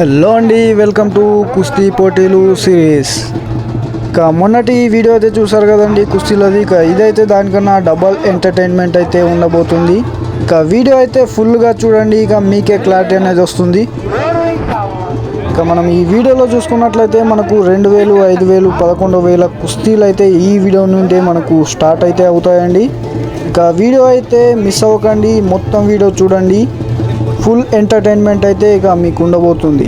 Hello అండి welcome to కుస్తీ పోటీలు సిరీస్. ఇక మొన్నటి వీడియో అయితే చూసారు కదండి కుస్తీలది. ఇక ఇదైతే దానికన్నా డబల్ ఎంటర్టైన్మెంట్ అయితే ఉండబోతుంది. ఇక వీడియో అయితే ఫుల్గా చూడండి ఇక మీకే క్లారిటీ అనేది వస్తుంది. ఇక మనం ఈ వీడియోలో చూసుకున్నట్లయితే మనకు రెండు వేలు ఐదు వేలు పదకొండు వేల కుస్తీలు అయితే ఈ వీడియో నుండి మనకు స్టార్ట్ అయితే అవుతాయండి. ఇక వీడియో అయితే మిస్ అవ్వకండి మొత్తం వీడియో చూడండి. ఫుల్ ఎంటర్టైన్మెంట్ అయితే ఇక మీకు ఉండబోతుంది.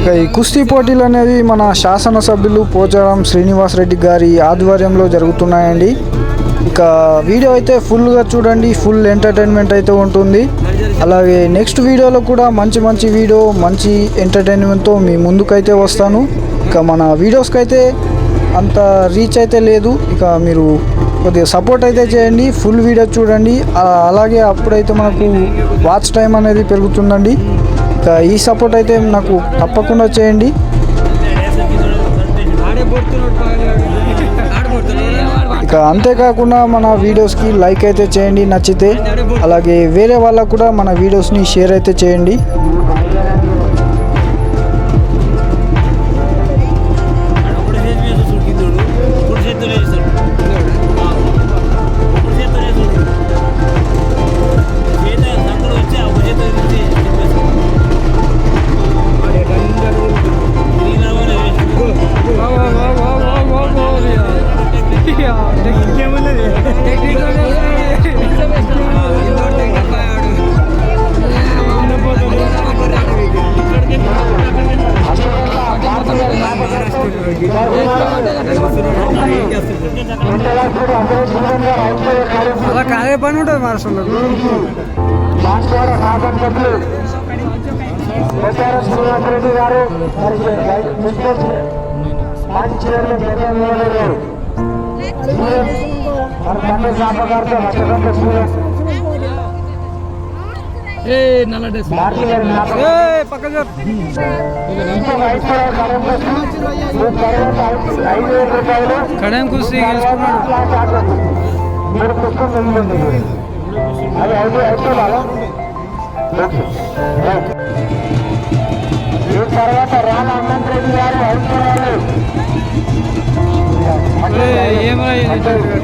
ఇక ఈ కుస్తీ పోటీలు అనేది మన శాసనసభ్యులు పోచారం శ్రీనివాస్ రెడ్డి గారి ఆధ్వర్యంలో జరుగుతున్నాయండి. ఇక వీడియో అయితే ఫుల్గా చూడండి ఫుల్ ఎంటర్టైన్మెంట్ అయితే ఉంటుంది. అలాగే నెక్స్ట్ వీడియోలో కూడా మంచి మంచి వీడియో మంచి ఎంటర్టైన్మెంట్తో మీ ముందుకైతే వస్తాను. ఇక మన వీడియోస్కి అయితే అంత రీచ్ అయితే లేదు. ఇక మీరు కొద్దిగా సపోర్ట్ అయితే చేయండి ఫుల్ వీడియో చూడండి. అలాగే అప్పుడైతే మనకు వాచ్ టైం అనేది పెరుగుతుందండి. ఇక ఈ సపోర్ట్ అయితే నాకు తప్పకుండా చేయండి. ఇక అంతేకాకుండా మన వీడియోస్కి లైక్ అయితే చేయండి నచ్చితే. అలాగే వేరే వాళ్ళకు కూడా మన వీడియోస్ని షేర్ అయితే చేయండి. అలా కాదే పని ఉంటుంది మనుషులకు గారు మరి కడెం కుస్తీ గెలుచుకున్నాడు అది ఐదు ఐదు Itu.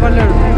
ਵੱਲ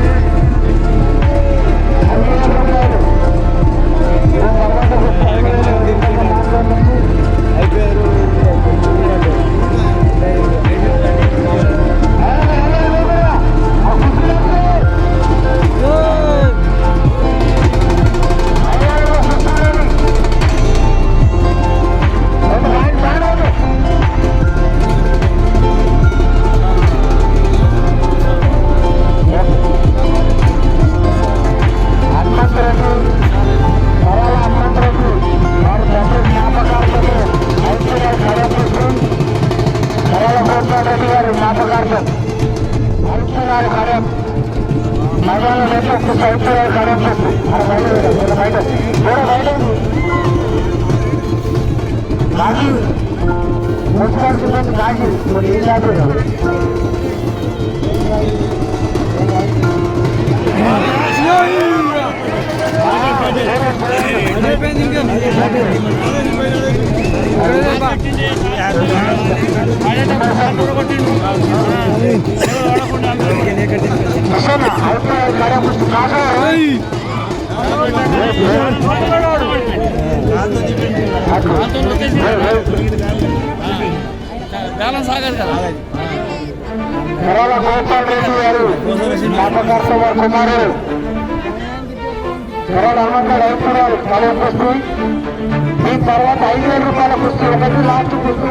రాజీ సిబ్బంది రాజీ మరి ఏం లేదు అయిపోయింది ఇంకా. కిషన్ ఐశ్వర్య కడపృష్ణం గోపాల్ రెడ్డి గారు అయిపోయారు కలవ కుస్తీ దీని తర్వాత ఐదు వేల రూపాయల కుస్తీ ఒకటి లాస్ట్ కుస్తీ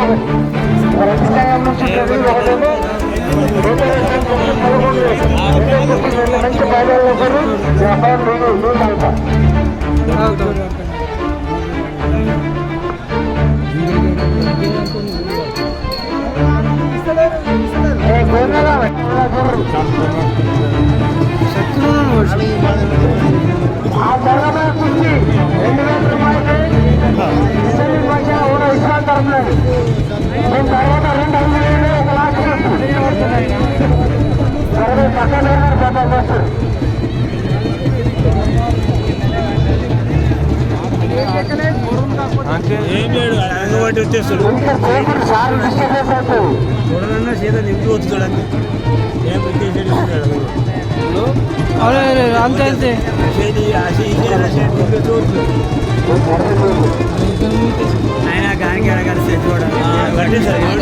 ఒకటి నుంచి రెండు వేల ఏం లేడు అంగబట్టి వచ్చేస్తాడు. చూడనన్నా సీత నింపి వచ్చి చూడండి ఏం పెట్టేసాడు అంతే అంతే. ఆయన గానికి అడగాల్సి చూడండి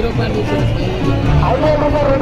जीरो पॉइंट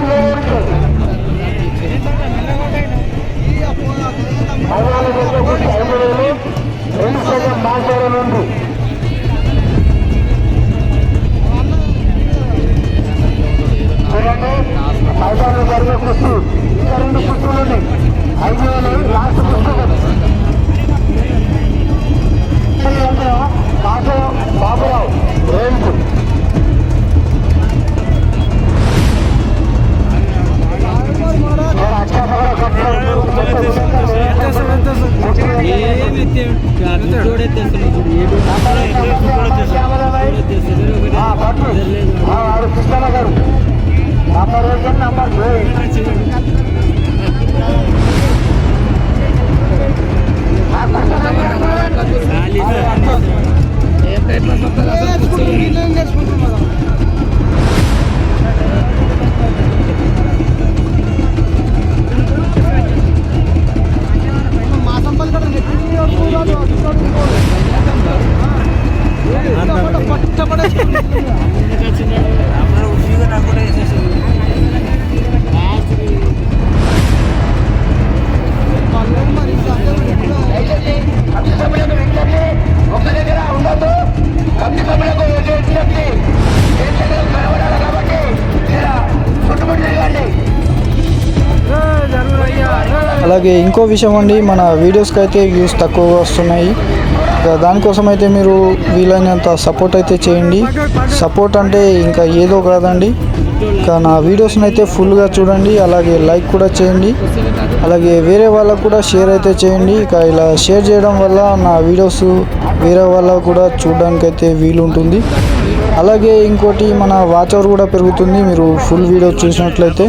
అలాగే ఇంకో విషయం అండి మన వీడియోస్కి అయితే వ్యూస్ తక్కువగా వస్తున్నాయి. దానికోసం అయితే మీరు వీలైనంత సపోర్ట్ అయితే చేయండి. సపోర్ట్ అంటే ఇంకా ఏదో కాదండి. ఇంకా నా వీడియోస్ని అయితే ఫుల్గా చూడండి అలాగే లైక్ కూడా చేయండి. అలాగే వేరే వాళ్ళకు కూడా షేర్ అయితే చేయండి. ఇక ఇలా షేర్ చేయడం వల్ల నా వీడియోస్ వేరే వాళ్ళకు కూడా చూడడానికి అయితే వీలుంటుంది అలాగే ఇంకోటి మన వాచ్ అవర్ కూడా పెరుగుతుంది. మీరు ఫుల్ వీడియో చూసినట్లయితే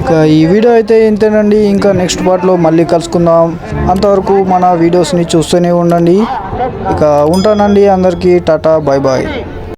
ఇంకా ఈ వీడియో అయితే ఇంతేనండి. ఇంకా నెక్స్ట్ పార్ట్లో మళ్ళీ కలుసుకుందాం. అంతవరకు మన వీడియోస్ని చూస్తూనే ఉండండి. ఇక ఉంటానండి అందరికీ. Tata bye bye.